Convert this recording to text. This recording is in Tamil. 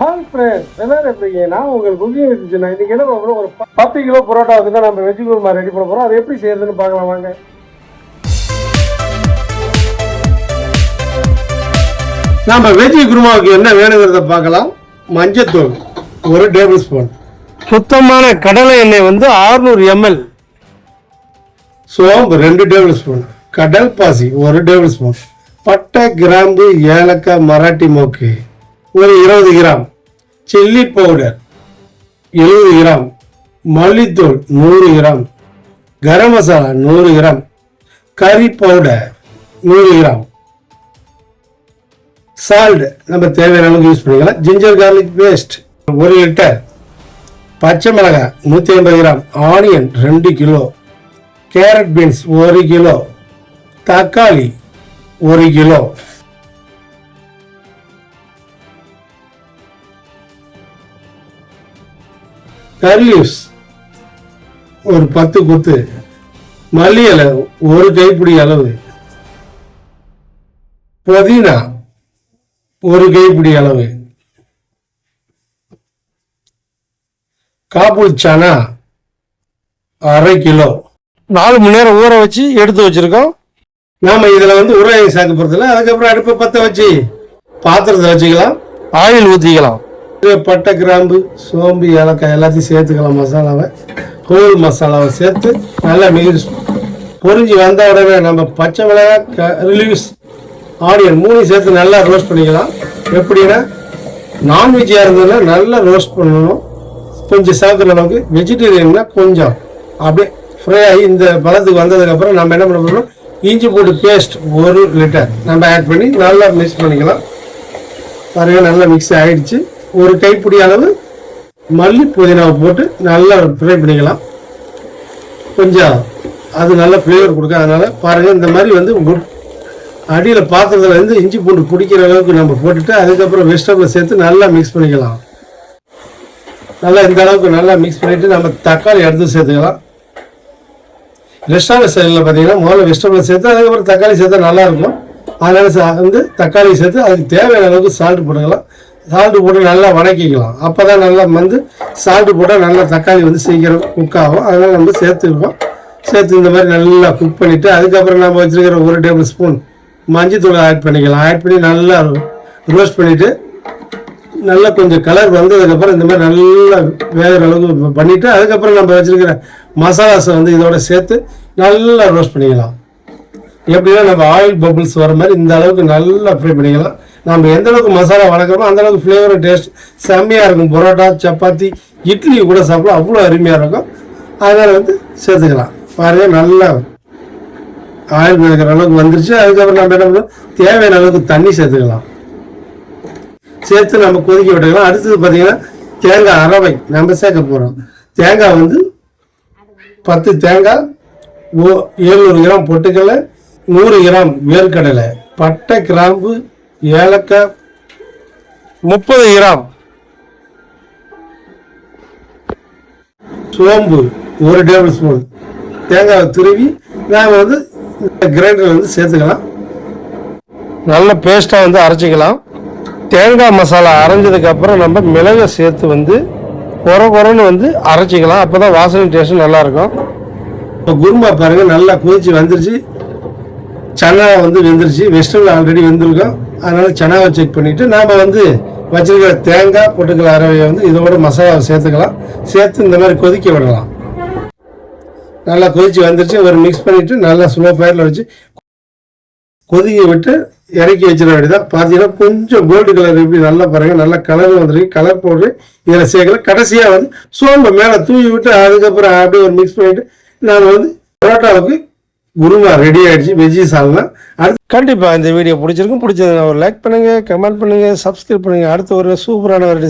ஹாய் ஃப்ரெண்ட்ஸ் எல்லாரும் எப்படிங்க நான் உங்கள் குக்கிங் நான் இன்றைக்கி என்ன பண்ண ஒரு ப- பத்து கிலோ பரோட்டாவுக்கு தான் நம்ம வெஜ் குருமா ரெடி பண்ண போகிறோம் அது எப்படி செய்யறதுன்னு பார்க்கலாம் வாங்க. நம்ம வெஜ் குருமாவுக்கு என்ன வேணுங்கிறத பார்க்கலாம். மஞ்சத்தூள் ஒரு டேபிள் ஸ்பூன் சுத்தமான கடலை எண்ணெய் வந்து 600 எம்எல் சோம்பு ரெண்டு டேபிள் ஸ்பூன் கடல் பாசி ஒரு டேபிள் ஸ்பூன் பட்டை கிராம்பு ஏலக்காய் மராட்டி மோக்கு. ஒரு இருபது கிராம். சில்லி பவுடர் எழுபது கிராம். மல்லித்தூள் நூறு கிராம். கரம் மசாலா நூறு கிராம். கறி பவுடர் நூறு கிராம். சால்ட் நம்ம தேவையான அளவுக்கு யூஸ் பண்ணிக்கலாம். ஜிஞ்சர் கார்லிக் பேஸ்ட் ஒரு லிட்டர் பச்சை மிளகாய் நூற்றி ஐம்பது கிராம். ஆனியன் ரெண்டு கிலோ. கேரட் பீன்ஸ் ஒரு கிலோ. தக்காளி ஒரு கிலோ. கர்லீவ்ஸ் ஒரு பத்து கொத்து மல்லி இலை ஒரு கைப்பிடி அளவு புதினா ஒரு கைப்பிடி அளவு காபூல் சனா அரை கிலோ. நாலு மணி நேரம் ஊற வச்சு எடுத்து வச்சிருக்கோம். நாம இதுல வந்து உருளையை சேர்க்க போறதில்ல அதுக்கப்புறம் அடுப்பை பத்த வச்சு பாத்திரத்தை வச்சுக்கலாம். ஆயில் ஊற்றிக்கலாம் பட்டை கிராம்பு சோம்பு ஏலக்காய் எல்லாத்தையும் சேர்த்துக்கலாம் மசாலாவை. ஹோல் மசாலாவை சேர்த்து நல்லா மிக்ஸ் பொறிஞ்சி வந்த உடனே நம்ம பச்சை மிளகாய் ரிலீவ்ஸ் ஆனியன் மூணையும் சேர்த்து நல்லா ரோஸ்ட் பண்ணிக்கலாம். எப்படின்னா நான்வெஜ்ஜாக இருந்ததுன்னா நல்லா ரோஸ்ட் பண்ணணும். கொஞ்சம் சேர்க்குற அளவுக்கு வெஜிடேரியன்னா கொஞ்சம் அப்படியே ஃப்ரை ஆகி இந்த பழத்துக்கு வந்ததுக்கப்புறம் நம்ம என்ன பண்ண போகிறோம் இஞ்சி பூண்டு பேஸ்ட் ஒரு லிட்டர் நம்ம ஆட் பண்ணி நல்லா மிக்ஸ் பண்ணிக்கலாம். பாருங்கள் நல்லா மிக்ஸ் ஆகிடுச்சு ஒரு கைப்பிடி அளவு மல்லி புதினாவை போட்டு நல்லா ஃப்ரை பண்ணிக்கலாம். கொஞ்சம் அது நல்ல ஃப்ளேவர் கொடுக்க அதனால் பாருங்கள் இந்த மாதிரி வந்து அடியில் பாத்திரத்தில் வந்து இஞ்சி பூண்டு பிடிக்கிற அளவுக்கு நம்ம போட்டுட்டு அதுக்கப்புறம் வெஜிடபிளை சேர்த்து நல்லா மிக்ஸ் பண்ணிக்கலாம். நல்லா இந்த அளவுக்கு நல்லா மிக்ஸ் பண்ணிவிட்டு நம்ம தக்காளி எடுத்து சேர்த்துக்கலாம். ரெஸ்டாரண்ட் சைடில் பார்த்தீங்கன்னா முதல்ல வெஜிடபிள் சேர்த்து அதுக்கப்புறம் தக்காளி சேர்த்தா நல்லா இருக்கும். வந்து தக்காளி சேர்த்து அதுக்கு தேவையான அளவுக்கு சால்ட் போட்டுக்கலாம். சால்ட்டு போட்டு நல்லா வணக்கிக்கலாம். அப்போ தான் நல்லா வந்து சால்ட்டு போட்டால் நல்லா தக்காளி வந்து சீக்கிரம் குக் ஆகும். அதனால் நம்ம சேர்த்துக்குவோம். சேர்த்து இந்த மாதிரி நல்லா குக் பண்ணிவிட்டு அதுக்கப்புறம் நம்ம வச்சுருக்கிற ஒரு டேபிள் ஸ்பூன் மஞ்சத்தூளை ஆட் பண்ணிக்கலாம். ஆட் பண்ணி நல்லா ரோஸ்ட் பண்ணிவிட்டு நல்லா கொஞ்சம் கலர் வந்ததுக்கப்புறம் இந்த மாதிரி நல்லா வேகிற அளவுக்கு பண்ணிவிட்டு அதுக்கப்புறம் நம்ம வச்சுருக்கிற மசாலாஸை வந்து இதோட சேர்த்து நல்லா ரோஸ்ட் பண்ணிக்கலாம். எப்படின்னா நம்ம ஆயில் பபுள்ஸ் வர மாதிரி இந்த அளவுக்கு நல்லா ஃப்ரை பண்ணிக்கலாம். நம்ம எந்த அளவுக்கு மசாலா வளர்க்குறோமோ அந்த அளவுக்கு ஃப்ளேவர் டேஸ்ட் செம்மையாக இருக்கும். பரோட்டா சப்பாத்தி இட்லி கூட சாப்பிட அவ்வளோ அருமையாக இருக்கும். அதனால் வந்து சேர்த்துக்கலாம். பாருங்க நல்லா ஆயில் நினைக்கிற அளவுக்கு வந்துருச்சு. அதுக்கப்புறம் நம்ம என்ன பண்ணணும்? தேவையான அளவுக்கு தண்ணி சேர்த்துக்கலாம். சேர்த்து நம்ம கொதிக்க விட்டுக்கலாம். அடுத்தது பார்த்தீங்கன்னா தேங்காய் அரவை நம்ம சேர்க்க போகிறோம் தேங்காய் வந்து பத்து தேங்காய் ஓ ஏழ்நூறு கிராம் பொட்டுக்கடலை நூறு கிராம் வேர்க்கடலை பட்டை கிராம்பு ஏலக்காய் முப்பது கிராம். சோம்பு ஒரு டேபிள் ஸ்பூன். தேங்காவை துருவி நாம் வந்து கிரைண்டரில் வந்து சேர்த்துக்கலாம். நல்ல பேஸ்ட்டாக வந்து அரைச்சிக்கலாம். தேங்காய் மசாலா அரைஞ்சதுக்கப்புறம் நம்ம மிளகை சேர்த்து வந்து குறை குறைன்னு வந்து அரைச்சிக்கலாம். அப்போ தான் வாசனை டேஸ்ட்டும் நல்லாயிருக்கும் இப்போ குருமா பாருங்கள் நல்லா கொதிச்சு வந்துருச்சு. சனா வந்து வெந்துருச்சு. வெஜிடபிள் ஆல்ரெடி வெந்திருக்கோம். அதனால சனாவை செக் பண்ணிட்டு நாம் வந்து வச்சிருக்கிற தேங்காய் பொட்டுக்கல் அரவையை வந்து இதோட மசாலாவை சேர்த்துக்கலாம். சேர்த்து இந்த மாதிரி கொதிக்க விடலாம். நல்லா கொதிச்சு வந்துருச்சு. ஒரு மிக்ஸ் பண்ணிட்டு நல்லா ஸ்லோ ஃபயரில் வச்சு கொதிக்க விட்டு இறக்கி வச்சிட வேண்டியதான் பார்த்தீங்கன்னா கொஞ்சம் கோல்டு கலர் எப்படி நல்லா பாருங்க. நல்லா கலர் வந்துருக்கு. கலர் போட்டு இதில் சேர்க்கல. கடைசியாக வந்து சோம்பை மேலே தூவி விட்டு அதுக்கப்புறம் அப்படியே ஒரு மிக்ஸ் பண்ணிட்டு நாங்கள் வந்து பரோட்டாவுக்கு குருமா ரெடி ஆயிடுச்சு வெஜ்ஜி சால்னா அடுத்து கண்டிப்பாக இந்த வீடியோ பிடிச்சிருக்கும் பிடிச்சது ஒரு லைக் பண்ணுங்க கமெண்ட் பண்ணுங்க சப்ஸ்கிரைப் பண்ணுங்க. அடுத்து ஒரு சூப்பரான ஒரு